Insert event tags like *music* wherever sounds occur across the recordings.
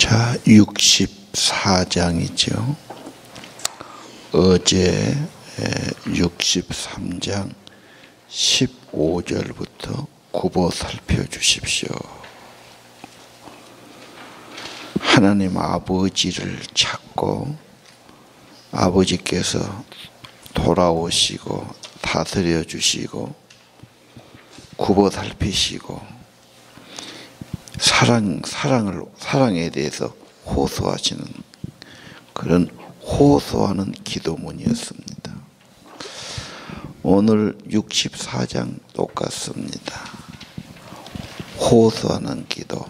자, 64장이죠. 어제 63장 15절부터 굽어 살펴주십시오. 하나님 아버지를 찾고 아버지께서 돌아오시고 다스려 주시고 굽어 살피시고 사랑 사랑을 사랑에 대해서 호소하시는 그런 호소하는 기도문이었습니다. 오늘 64장 똑같습니다. 호소하는 기도.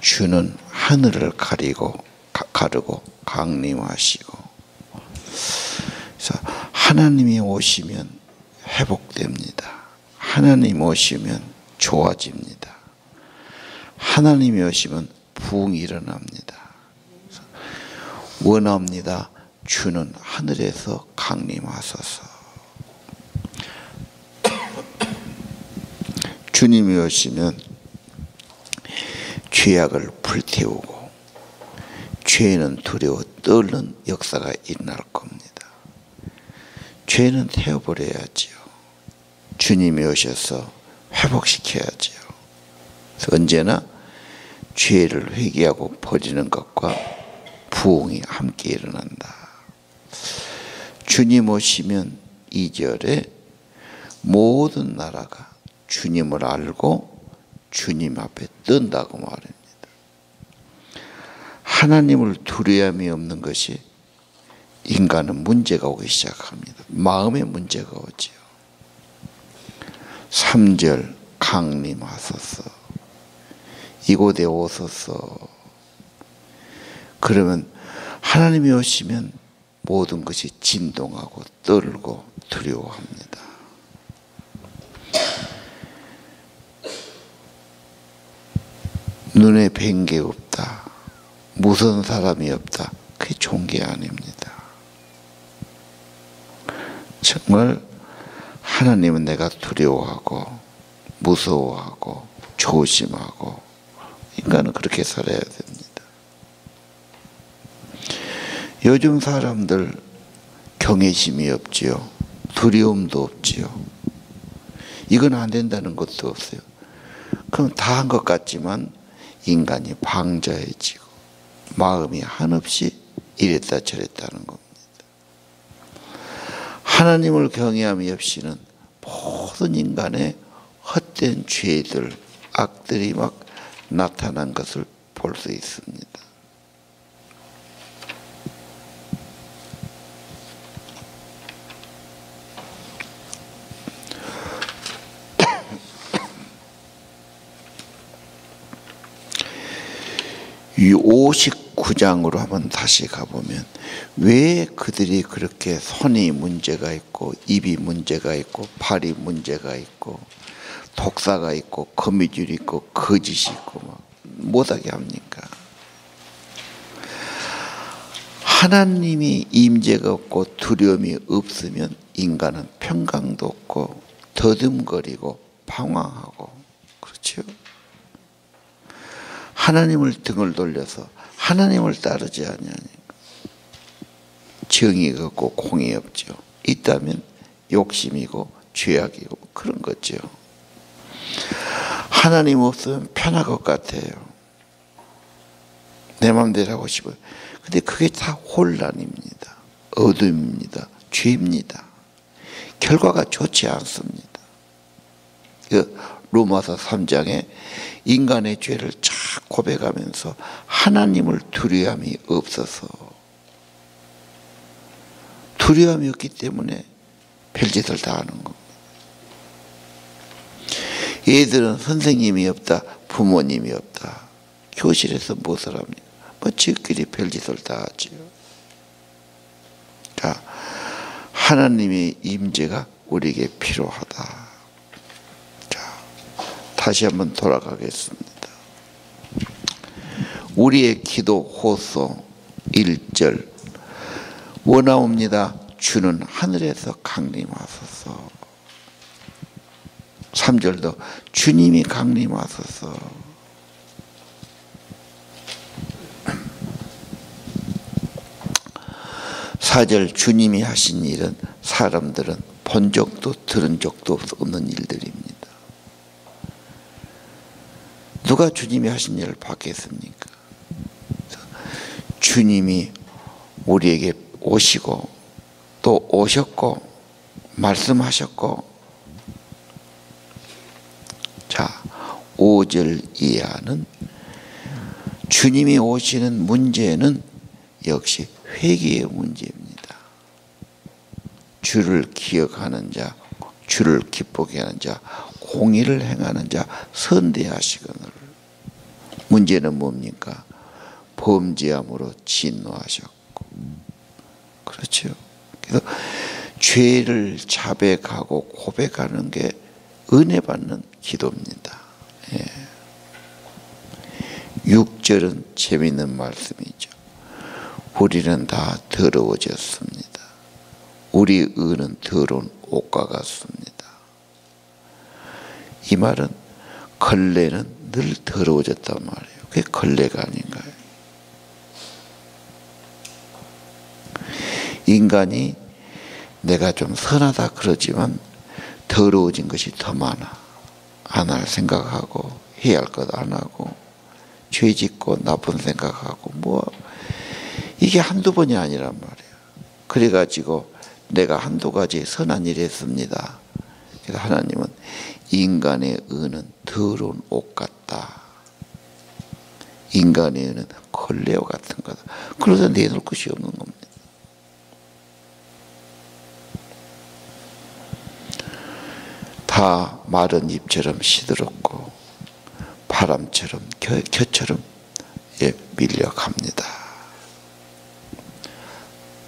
주는 하늘을 가리고 가 르고 강림하시고 그래서 하나님이 오시면 회복됩니다. 하나님 오시면 좋아집니다. 하나님이 오시면 부흥이 일어납니다. 원합니다. 주는 하늘에서 강림하소서. *coughs* 주님이 오시면 죄악을 불태우고 죄는 두려워 떨는 역사가 일어날 겁니다. 죄는 태워버려야지요. 주님이 오셔서 회복시켜야지요. 언제나 죄를 회개하고 버리는 것과 부흥이 함께 일어난다. 주님 오시면 2절에 모든 나라가 주님을 알고 주님 앞에 뜬다고 말합니다. 하나님을 두려움이 없는 것이 인간은 문제가 오기 시작합니다. 마음에 문제가 오지요. 3절 강림하소서 이곳에 오소서 그러면 하나님이 오시면 모든 것이 진동하고 떨고 두려워합니다. 눈에 뵌 게 없다. 무서운 사람이 없다. 그게 좋은 게 아닙니다. 정말 하나님은 내가 두려워하고 무서워하고 조심하고 인간은 그렇게 살아야 됩니다. 요즘 사람들 경외심이 없지요. 두려움도 없지요. 이건 안 된다는 것도 없어요. 그럼 다 한 것 같지만 인간이 방자해지고 마음이 한없이 이랬다 저랬다는 겁니다. 하나님을 경외함이 없이는 모든 인간의 헛된 죄들, 악들이 막 나타난 것을 볼 수 있습니다. 이 59장으로 한번 다시 가보면 왜 그들이 그렇게 손이 문제가 있고 입이 문제가 있고 팔이 문제가 있고 독사가 있고 거미줄이 있고 거짓이 있고 막 못하게 합니까? 하나님이 임재가 없고 두려움이 없으면 인간은 평강도 없고 더듬거리고 방황하고 그렇죠? 하나님을 등을 돌려서 하나님을 따르지 아니하니까 정의가 없고 공이 없죠. 있다면 욕심이고 죄악이고 그런 거죠. 하나님 없으면 편할 것 같아요. 내 마음대로 하고 싶어요. 근데 그게 다 혼란입니다. 어둠입니다. 죄입니다. 결과가 좋지 않습니다. 그 로마서 3장에 인간의 죄를 쫙 고백하면서 하나님을 두려움이 없어서 두려움이 없기 때문에 별짓을 다 하는 겁니다. 얘들은 선생님이 없다, 부모님이 없다. 교실에서 무엇을 합니까? 뭐 지끼리 별짓을 다 하지요. 자, 하나님의 임재가 우리에게 필요하다. 자, 다시 한번 돌아가겠습니다. 우리의 기도 호소 1절 원하옵니다. 주는 하늘에서 강림하소서. 3절도 주님이 강림하소서. 4절 주님이 하신 일은 사람들은 본 적도 들은 적도 없는 일들입니다. 누가 주님이 하신 일을 받겠습니까? 주님이 우리에게 오시고 또 오셨고 말씀하셨고 5절 이하는 주님이 오시는 문제는 역시 회개의 문제입니다. 주를 기억하는 자, 주를 기쁘게 하는 자, 공의를 행하는 자, 선대하시거늘. 문제는 뭡니까? 범죄함으로 진노하셨고. 그렇죠. 그래서 죄를 자백하고 고백하는 게 은혜 받는 기도입니다. 예. 6절은 재밌는 말씀이죠. 우리는 다 더러워졌습니다. 우리 의는 더러운 옷과 같습니다. 이 말은 걸레는 늘 더러워졌단 말이에요. 그게 걸레가 아닌가요? 인간이 내가 좀 선하다 그러지만 더러워진 것이 더 많아. 안 할 생각하고 해야 할 것 안 하고 죄 짓고 나쁜 생각하고 뭐 이게 한두 번이 아니란 말이에요. 그래가지고 내가 한두 가지 선한 일 했습니다. 그래서 하나님은 인간의 의는 더러운 옷 같다. 인간의 의는 걸레와 같은 거다. 그래서 내놓을 것이 없는 겁니다. 다 마른 잎처럼 시들었고 바람처럼 겨, 겨처럼 예, 밀려갑니다.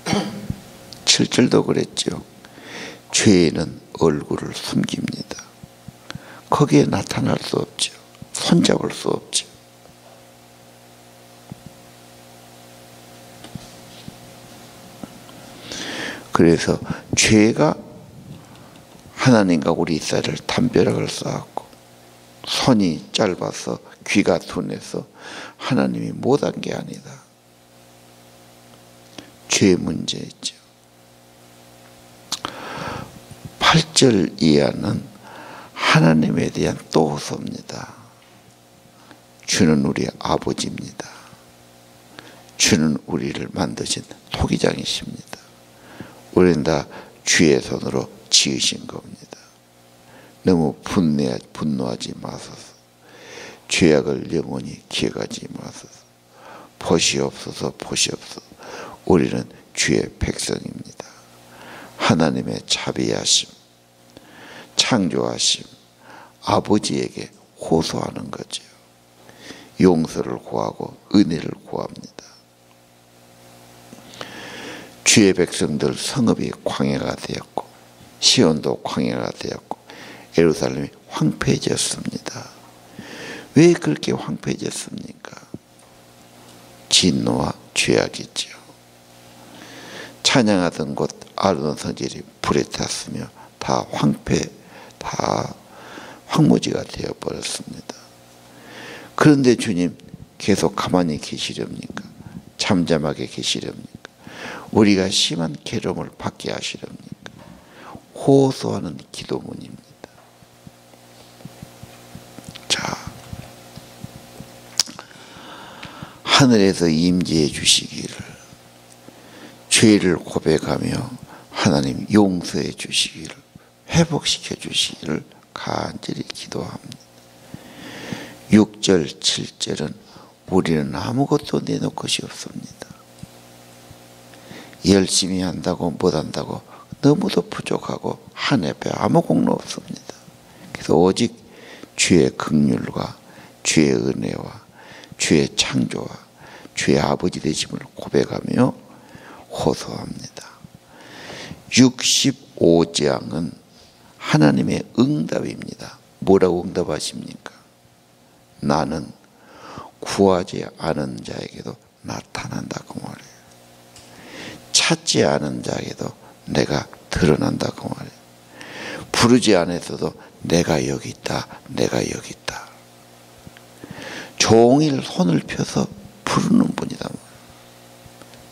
*clears throat* 7절도 그랬죠. 죄는 얼굴을 숨깁니다. 거기에 나타날 수 없죠. 손잡을 수 없죠. 그래서 죄가 하나님과 우리 사이를 담벼락을 쌓았고 손이 짧아서 귀가 둔해서 하나님이 못한 게 아니다. 죄 문제있죠. 8절 이하는 하나님에 대한 또호소입니다. 주는 우리 아버지입니다. 주는 우리를 만드신 토기장이십니다. 우리는 다 주의 손으로 지으신 겁니다. 너무 분내, 분노하지 마소서. 죄악을 영원히 기억하지 마소서. 보시옵소서, 보시옵소서. 우리는 주의 백성입니다. 하나님의 자비하심, 창조하심, 아버지에게 호소하는 거죠. 용서를 구하고 은혜를 구합니다. 주의 백성들 성읍이 광야가 되었고 시온도 광야가 되었고 예루살렘이 황폐해졌습니다. 왜 그렇게 황폐해졌습니까? 진노와 죄악이죠. 찬양하던 곳 아르논 성질이 불에 탔으며 다 황폐, 다 황무지가 되어버렸습니다. 그런데 주님 계속 가만히 계시렵니까? 잠잠하게 계시렵니까? 우리가 심한 괴로움을 받게 하시렵니까? 호소하는 기도문입니다. 자, 하늘에서 임재해 주시기를 죄를 고백하며 하나님 용서해 주시기를 회복시켜 주시기를 간절히 기도합니다. 6절, 7절은 우리는 아무것도 내놓을 것이 없습니다. 열심히 한다고 못한다고 너무도 부족하고 하늘에 아무 공로 없습니다. 그래서 오직 주의 극률과 주의 은혜와 주의 창조와 주의 아버지 되심을 고백하며 호소합니다. 65장은 하나님의 응답입니다. 뭐라고 응답하십니까? 나는 구하지 않은 자에게도 나타난다고 말해요. 찾지 않은 자에게도 내가 드러난다고 말이에요. 부르지 않에서도 내가 여기 있다. 내가 여기 있다. 종일 손을 펴서 부르는 분이다.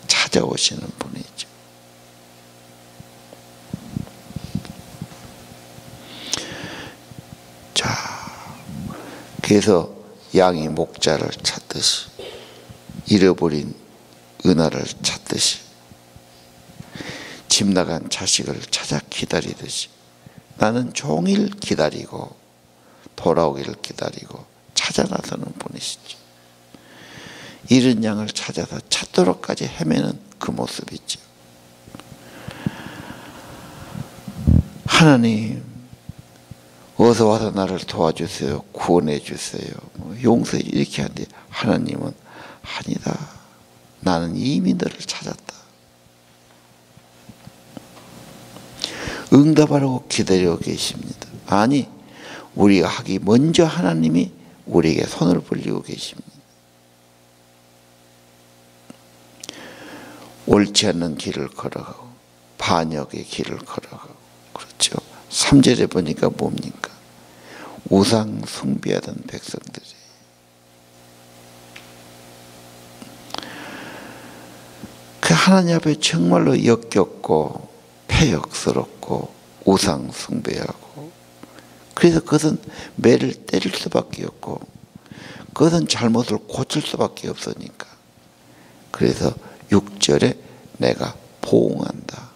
찾아오시는 분이죠. 자, 그래서 양이 목자를 찾듯이 잃어버린 은하를 찾듯이 집 나간 자식을 찾아 기다리듯이 나는 종일 기다리고 돌아오기를 기다리고 찾아 나서는 분이시죠. 잃은 양을 찾아서 찾도록까지 헤매는 그 모습이죠. 하나님, 어서 와서 나를 도와주세요. 구원해 주세요. 뭐 용서해 이렇게 하는데 하나님은 아니다. 나는 이미 너를 찾았다. 응답하라고 기다리고 계십니다. 아니, 우리가 하기 먼저 하나님이 우리에게 손을 벌리고 계십니다. 옳지 않는 길을 걸어가고 반역의 길을 걸어가고 그렇죠. 3절에 보니까 뭡니까? 우상 숭배하던 백성들이 그 하나님 앞에 정말로 역겹고 폐역스럽고 우상 숭배하고. 그래서 그것은 매를 때릴 수밖에 없고 그것은 잘못을 고칠 수밖에 없으니까. 그래서 6절에 내가 보응한다.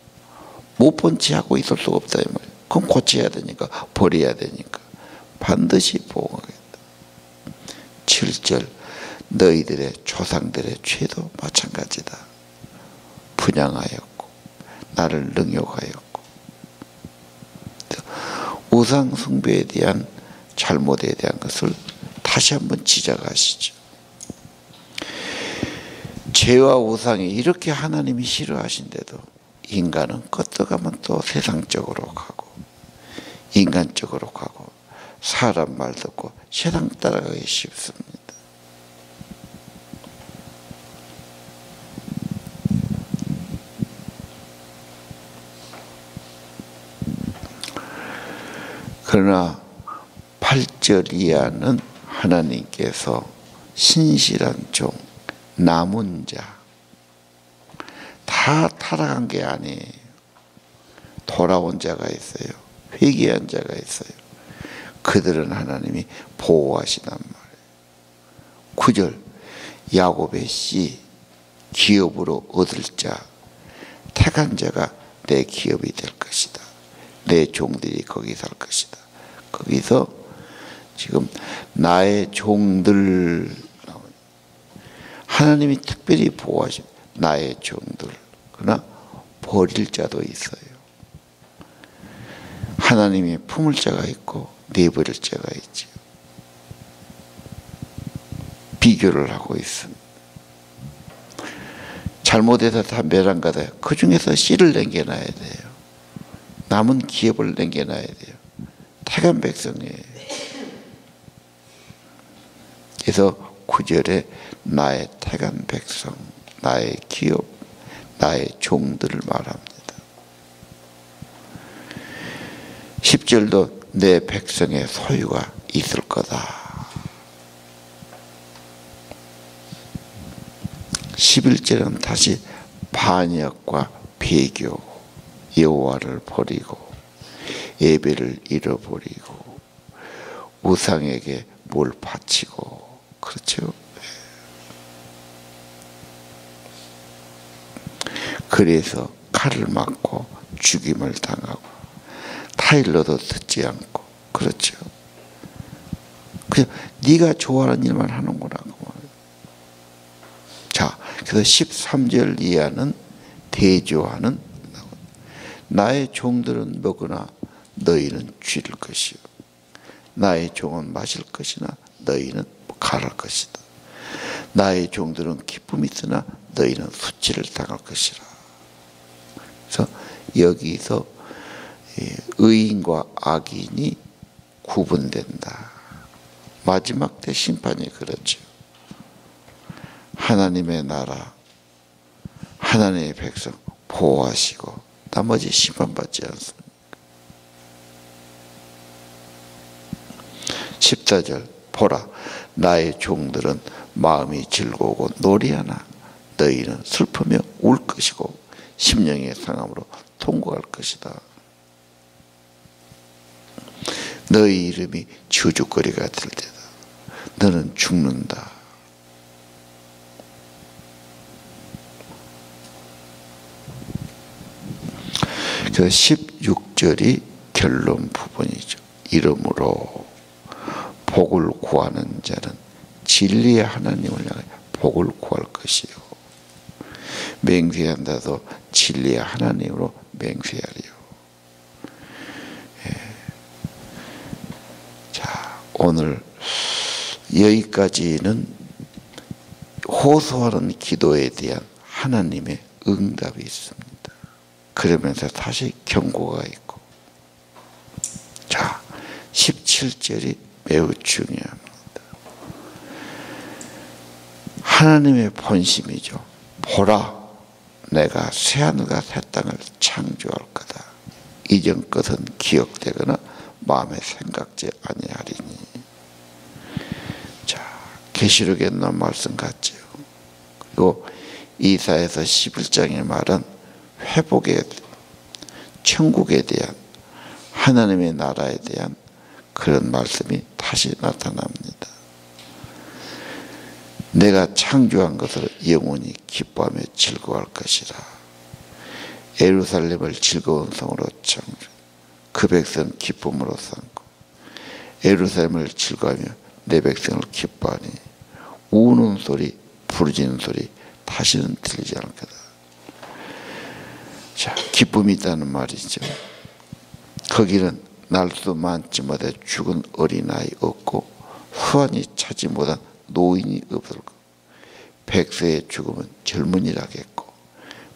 못 본 채 하고 있을 수가 없다 이 말이야 그럼 고쳐야 되니까 버려야 되니까 반드시 보응하겠다. 7절 너희들의 조상들의 죄도 마찬가지다. 분양하였고 나를 능욕하였고 우상 숭배에 대한 잘못에 대한 것을 다시 한번 지적하시죠. 죄와 우상이 이렇게 하나님이 싫어하신데도 인간은 껐어가면 또 세상적으로 가고 인간적으로 가고 사람 말 듣고 세상 따라가기 쉽습니다. 그러나 8절 이하는 하나님께서 신실한 종, 남은 자, 다 타락한 게 아니에요. 돌아온 자가 있어요. 회개한 자가 있어요. 그들은 하나님이 보호하시단 말이에요. 9절, 야곱의 씨, 기업으로 얻을 자, 택한 자가 내 기업이 될 것이다. 내 종들이 거기 살 것이다. 거기서 지금 나의 종들 하나님이 특별히 보호하신 나의 종들 그러나 버릴 자도 있어요. 하나님이 품을 자가 있고 내버릴 자가 있죠. 비교를 하고 있습니다. 잘못해서 다 멸한가다. 그 중에서 씨를 남겨놔야 돼요. 남은 기업을 남겨놔야 돼요. 태간 백성이에요. 그래서 구절에 나의 태간 백성, 나의 기업, 나의 종들을 말합니다. 10절도 내 백성의 소유가 있을 거다. 11절은 다시 반역과 배교, 여호와를 버리고 예배를 잃어버리고 우상에게 뭘 바치고 그렇죠. 그래서 칼을 맞고 죽임을 당하고 타일러도 듣지 않고 그렇죠. 그냥 네가 좋아하는 일만 하는구나. 자, 그래서 13절 이하는 대조하는 나의 종들은 먹으나 너희는 쥐를 것이요. 나의 종은 마실 것이나 너희는 가랄 것이다. 나의 종들은 기쁨이 있으나 너희는 수치를 당할 것이라. 그래서 여기서 의인과 악인이 구분된다. 마지막 때 심판이 그렇죠. 하나님의 나라, 하나님의 백성 보호하시고 나머지 심판받지 않습니다. 14절 보라 나의 종들은 마음이 즐거우고 노래하나 너희는 슬프며 울 것이고 심령의 상함으로 통곡할 것이다. 너희 이름이 주죽거리가 될 때다. 너는 죽는다. 그 16절이 결론 부분이죠. 이름으로 복을 구하는 자는 진리의 하나님을 향해 복을 구할 것이요. 맹세한다도 진리의 하나님으로 맹세하리요. 예. 자, 오늘 여기까지는 호소하는 기도에 대한 하나님의 응답이 있습니다. 그러면서 다시 경고가 있고. 자, 17절이 매우 중요합니다. 하나님의 본심이죠. 보라, 내가 새하늘과 새 땅을 창조할 거다. 이전 것은 기억되거나 마음에 생각지 아니하리니. 자, 계시록에 있는 말씀 같죠. 그리고 이사에서 11장의 말은 회복에 천국에 대한 하나님의 나라에 대한 그런 말씀이 다시 나타납니다. 내가 창조한 것을 영원히 기뻐하며 즐거워할 것이라. 에루살렘을 즐거운 성으로 창조. 그 백성 기쁨으로 삼고 에루살렘을 즐거워하며 내 백성을 기뻐하니 우는 소리, 부르짖는 소리 다시는 들리지 않을 거다. 자, 기쁨이 있다는 말이죠. 거기는 날수 많지마다 죽은 어린아이 없고 후한이 차지 못한 노인이 없을 것. 백세의 죽음은 젊은이라겠고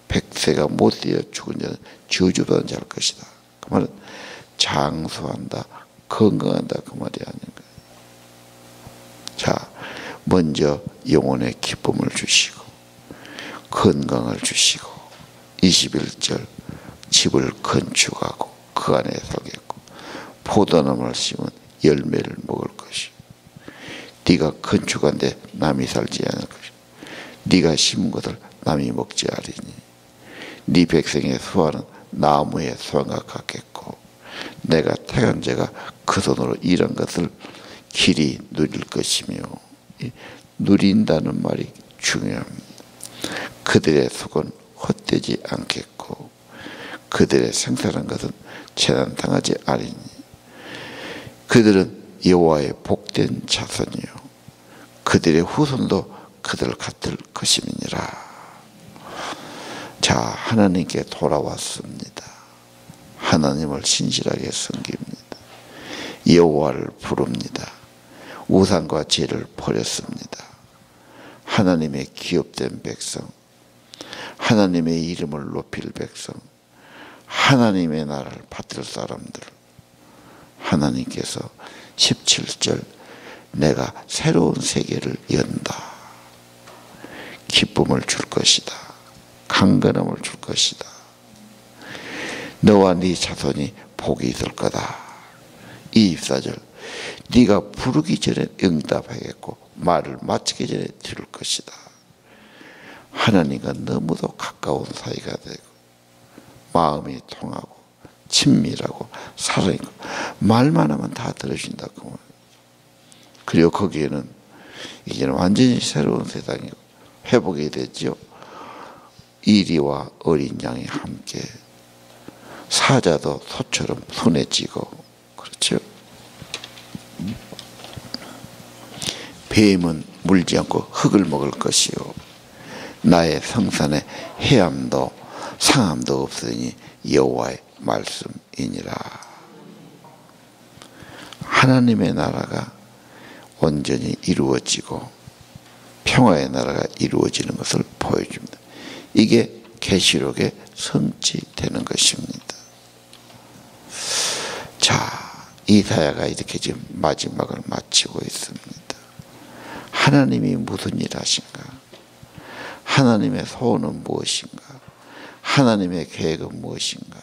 백세가 못 되어 죽은 자는 저주받은 자일 것이다. 그 말은 장수한다, 건강한다 그 말이 아닌가. 자, 먼저 영혼의 기쁨을 주시고 건강을 주시고 21절 집을 건축하고 그 안에 살겠고 포도나무를 심은 열매를 먹을 것이 네가 건축한데 남이 살지 않을 것이 네가 심은 것을 남이 먹지 않으니. 네 백성의 수화는 나무의 수화가 같겠고 내가 자가 그 손으로 일한 것을 길이 누릴 것이며 누린다는 말이 중요합니다. 그들의 속은 헛되지 않겠고 그들의 생산한 것은 재난당하지 아니니 그들은 여호와의 복된 자손이요. 그들의 후손도 그들 같을 것임이니라. 자 하나님께 돌아왔습니다. 하나님을 신실하게 섬깁니다. 여호와를 부릅니다. 우상과 죄를 버렸습니다. 하나님의 기업된 백성 하나님의 이름을 높일 백성, 하나님의 나라를 받들 사람들, 하나님께서 17절 내가 새로운 세계를 연다. 기쁨을 줄 것이다. 강건함을 줄 것이다. 너와 네 자손이 복이 있을 거다. 이 24절 네가 부르기 전에 응답하겠고 말을 마치기 전에 들을 것이다. 하나님과 너무도 가까운 사이가 되고 마음이 통하고 친밀하고 살아있고 말만 하면 다 들어준다고 그리고 거기에는 이제는 완전히 새로운 세상이고 회복이 되죠 이리와 어린 양이 함께 사자도 소처럼 순해지고 그렇죠? 뱀은 물지 않고 흙을 먹을 것이요. 나의 성산에 해함도 상함도 없으니 여호와의 말씀이니라. 하나님의 나라가 온전히 이루어지고 평화의 나라가 이루어지는 것을 보여줍니다. 이게 계시록의 성취되는 것입니다. 자, 이사야가 이렇게 지금 마지막을 마치고 있습니다. 하나님이 무슨 일 하신가? 하나님의 소원은 무엇인가? 하나님의 계획은 무엇인가?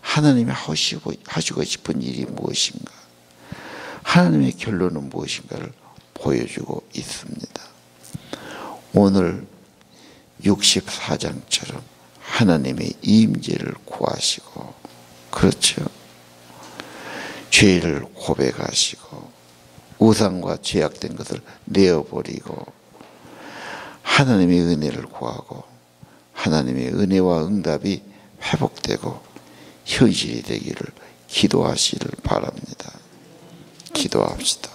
하나님이 하시고, 하시고 싶은 일이 무엇인가? 하나님의 결론은 무엇인가를 보여주고 있습니다. 오늘 64장처럼 하나님의 임재를 구하시고 그렇죠. 죄를 고백하시고 우상과 죄악된 것을 내어버리고 하나님의 은혜를 구하고 하나님의 은혜와 응답이 회복되고 현실이 되기를 기도하시를 바랍니다. 기도합시다.